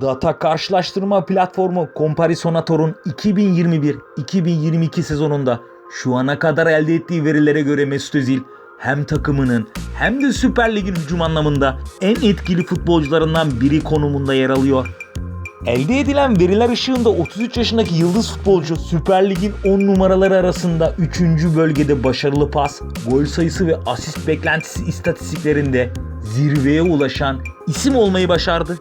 Data karşılaştırma platformu Comparisonator'un 2021-2022 sezonunda şu ana kadar elde ettiği verilere göre Mesut Özil hem takımının hem de Süper Lig'in hücum anlamında en etkili futbolcularından biri konumunda yer alıyor. Elde edilen veriler ışığında 33 yaşındaki yıldız futbolcu Süper Lig'in 10 numaraları arasında 3. bölgede başarılı pas, gol sayısı ve asist beklentisi istatistiklerinde zirveye ulaşan isim olmayı başardı.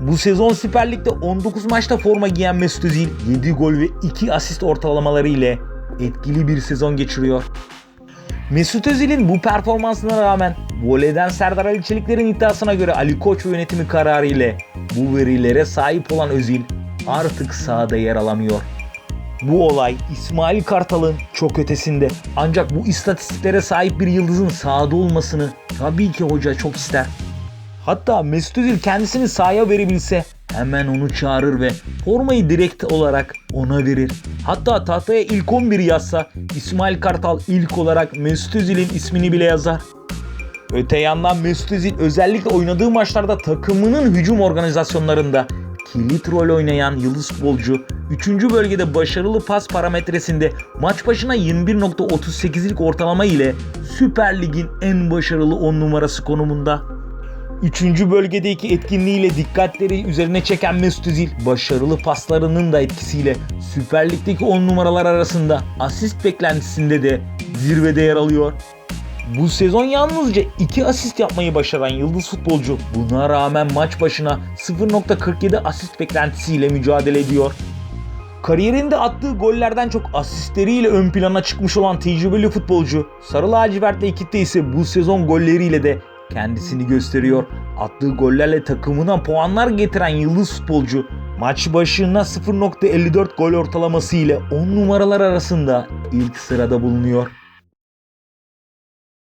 Bu sezon Süper Lig'de 19 maçta forma giyen Mesut Özil 7 gol ve 2 asist ortalamaları ile etkili bir sezon geçiriyor. Mesut Özil'in bu performansına rağmen voleyden Serdar Ali Çelikler'in iddiasına göre Ali Koç yönetimi kararı ile bu verilere sahip olan Özil artık sahada yer alamıyor. Bu olay İsmail Kartal'ın çok ötesinde. Ancak bu istatistiklere sahip bir yıldızın sahada olmasını tabii ki hoca çok ister. Hatta Mesut Özil kendisini sahaya verebilse hemen onu çağırır ve formayı direkt olarak ona verir. Hatta tahtaya ilk 11 yazsa İsmail Kartal ilk olarak Mesut Özil'in ismini bile yazar. Öte yandan Mesut Özil özellikle oynadığı maçlarda takımının hücum organizasyonlarında kilit rol oynayan yıldız futbolcu 3. bölgede başarılı pas parametresinde maç başına 21.38'lik ortalama ile Süper Lig'in en başarılı 10 numarası konumunda. Üçüncü bölgedeki etkinliğiyle dikkatleri üzerine çeken Mesut Özil başarılı paslarının da etkisiyle Süper Lig'deki 10 numaralar arasında asist beklentisinde de zirvede yer alıyor. Bu sezon yalnızca 2 asist yapmayı başaran yıldız futbolcu buna rağmen maç başına 0.47 asist beklentisiyle mücadele ediyor. Kariyerinde attığı gollerden çok asistleriyle ön plana çıkmış olan tecrübeli futbolcu Sarı Lacivertli ekipte ise bu sezon golleriyle de kendisini gösteriyor. Attığı gollerle takımına puanlar getiren yıldız futbolcu maç başına 0.54 gol ortalaması ile 10 numaralar arasında ilk sırada bulunuyor.